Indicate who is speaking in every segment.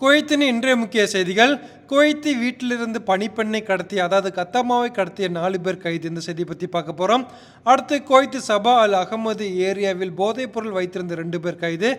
Speaker 1: குவைத்தின் இன்றைய முக்கிய செய்திகள் குவைத்தி வீட்டிலிருந்து பணிப்பெண்ணை கடத்திய அதாவது கத்தம்மாவை கடத்திய நாலு பேர் கைது. இந்த செய்தி பற்றி பார்க்க போகிறோம் அடுத்து குவைத்து சபா அல் அகமது ஏரியாவில் போதைப் பொருள் வைத்திருந்த ரெண்டு பேர் கைது.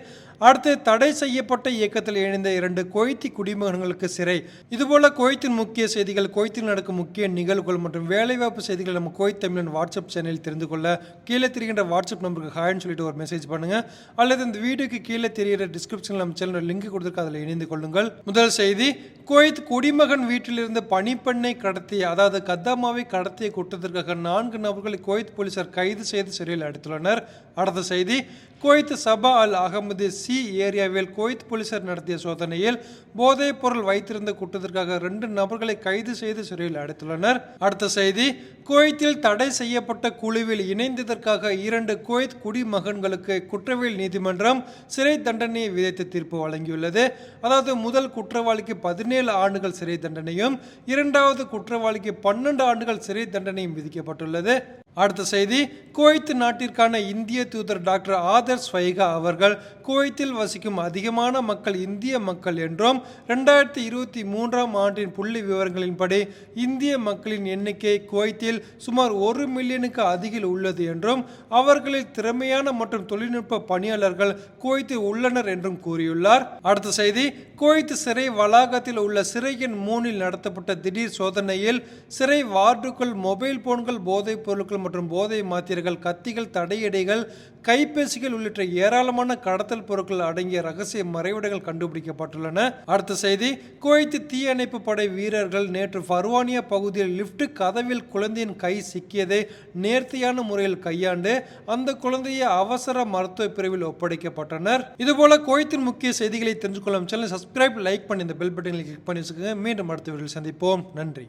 Speaker 1: அடுத்து தடை செய்யப்பட்ட இயக்கத்தில் இணைந்த இரண்டு குவைத்தி குடிமகன்களுக்கு சிறை. இதுபோல குவைத்தின் முக்கிய செய்திகள் குவைத்தில் நடக்கும் முக்கிய நிகழ்வுகள் மற்றும் வேலைவாய்ப்பு செய்திகள் நம்ம குவைத் தமிழன் வாட்ஸ்அப் சேனலில் தெரிந்து கொள்ள கீழே தெரிகின்ற வாட்ஸ்அப் நம்பருக்கு ஹாய்னு சொல்லிட்டு ஒரு மெசேஜ் பண்ணுங்க. அல்லது இந்த வீடியோக்கு கீழே தெரிகிற டிஸ்கிரிப்ஷனில் நம்ம சேனல் லிங்க் கொடுத்துருக்கு அதில் இணைந்து கொள்ளுங்கள். முதல் செய்தி குவைத் குடிமகன் வீட்டிலிருந்து பணிப்பெண்ணை கடத்திய அதாவது கத்தாமாவை கடத்திய குற்றத்திற்காக நான்கு நபர்களை குவைத் போலீசார் கைது செய்து சிறையில் அடைத்துள்ளனர். அடுத்த செய்தி Kuwait Sabah Al Ahmad C ஏரியாவில் குவைத் போலீசார் நடத்திய சோதனையில் போதைப் பொருள் வைத்திருந்த குற்றத்திற்காக ரெண்டு நபர்களை கைது செய்து சிறையில் அடைத்துள்ளனர். அடுத்த செய்தி குவைத்தில் தடை செய்யப்பட்ட குழுவில் இணைந்ததற்காக இரண்டு குவைத் குடிமகன்களுக்கு குற்றவியல் நீதிமன்றம் சிறை தண்டனையை விதித்து தீர்ப்பு வழங்கியுள்ளது. அதாவது முதல் குற்றவாளிக்கு பதினேழு ஆண்டுகள் சிறை தண்டனையும் இரண்டாவது குற்றவாளிக்கு பன்னெண்டு ஆண்டுகள் சிறை தண்டனையும் விதிக்கப்பட்டுள்ளது. அடுத்த செய்தி குவைத்து நாட்டிற்கான இந்திய தூதர் டாக்டர் ஆதர் ஸ்வைகா அவர்கள் குவைத்தில் வசிக்கும் அதிகமான மக்கள் இந்திய மக்கள் என்றும் ரெண்டாயிரத்தி இருபத்தி மூன்றாம் ஆண்டின் புள்ளி விவரங்களின்படி இந்திய மக்களின் எண்ணிக்கை குவைத்தில் சுமார் ஒரு மில்லியனுக்கு அருகில் உள்ளது என்றும் அவர்களில் திறமையான மற்றும் தொழில்நுட்ப பணியாளர்கள் குவைத்தில் உள்ளனர் என்றும் கூறியுள்ளார். அடுத்த செய்தி குவைத் சிறை வளாகத்தில் உள்ள சிறை எண் நடத்தப்பட்ட திடீர் சோதனையில் சிறை வார்டுக்குள் மொபைல் போன்கள் போதைப் பொருட்கள் மற்றும் போதை மாத்திரைகள் கத்திகள் தடையடைகள் கைபேசிகள் உள்ளிட்ட ஏராளமான கடத்தல் பொருட்கள் அடங்கிய ரகசிய மறைவிடங்கள் கண்டுபிடிக்கப்பட்டுள்ளன. அடுத்த செய்தி குவைத்து தீயணைப்பு படை வீரர்கள் நேற்று ஃபர்வானியா பகுதியில் லிப்ட் கதவில் குழந்தையின் கை சிக்கியதை நேர்த்தியான முறையில் கையாண்டு அந்த குழந்தையை அவசர மருத்துவ பிரிவில் ஒப்படைக்கப்பட்டனர். இதுபோல குவைத்தின் முக்கிய செய்திகளை தெரிஞ்சு கொள்ளும் சேனல் சப்ஸ்கிரைப் லைக் பண்ணி இந்த பெல் பட்டனில் கிளிக் பண்ணி வச்சுக்கோங்க. மீண்டும் அடுத்த வீடியோவில் சந்திப்போம். நன்றி.